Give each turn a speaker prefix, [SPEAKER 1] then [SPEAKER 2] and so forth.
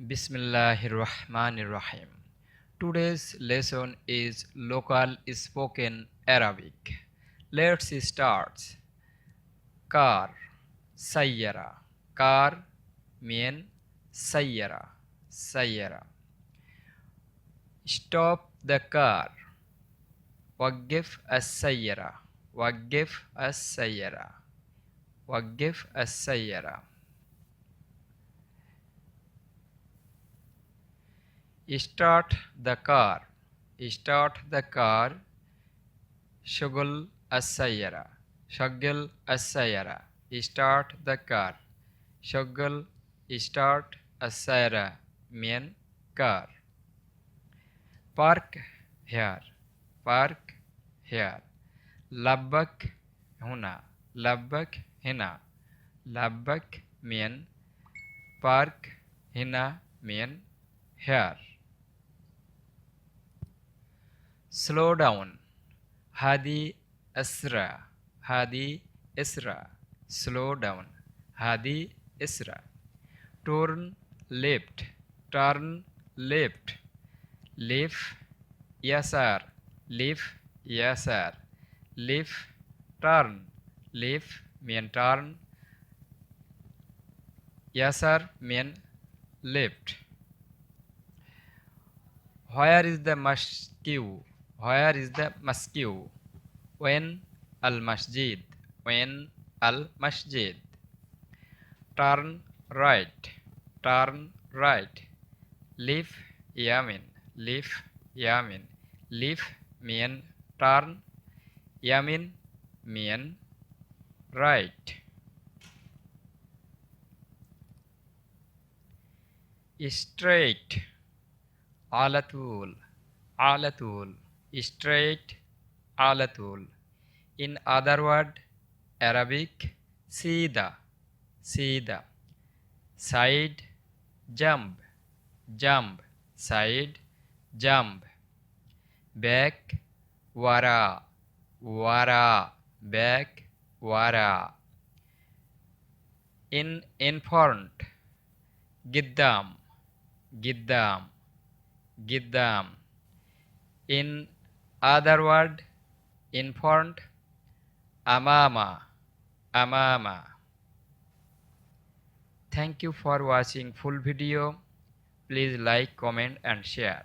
[SPEAKER 1] Bismillahirrahmanirrahim. Rahmanir Rahim. Today's lesson is local spoken Arabic. Let's start. Car, Sayyara. Car mean Sayyara. Sayyara. Stop the car. Waqif as-sayyara. Waqif as-sayyara. Waqif as-sayyara. Start the car start the car शगुल असयरा शगल असयरा start the car शगल start असयरा मेन car park here park here लबक होना लबक हिना लबक मेन पार्क हिना मेन हेयर স্লো ডাউন হাদি এসরা হাদি এসরা স্লো ডাউন হাদি এসরা টর্ন লেফট টার্ন লেফট লিফ ইয়াসার লিফ ইয়াসার লিফ টার্ন লিফ মেন টার্ন ইয়াসার মেন left where is the mosque where is the মাস্কিউ when আল মসজিদ ওয়েন আল মসজিদ টার্ন রাইট টার্ন রাইট লিফ ইয়ামিন লিফ ইয়ামিন লিফ মিয়ান টার্ন ইয়ামিন মিয়ান রাইট স্ট্রেট আলাতুল আলাতুল straight alatul. In other word, Arabic sida, sida. Side jump, jump, side jump. Back wara, wara, back wara. In in front, giddam, giddam, giddam. In other word in front আমামা আমামা thank you for watching full video please like comment and share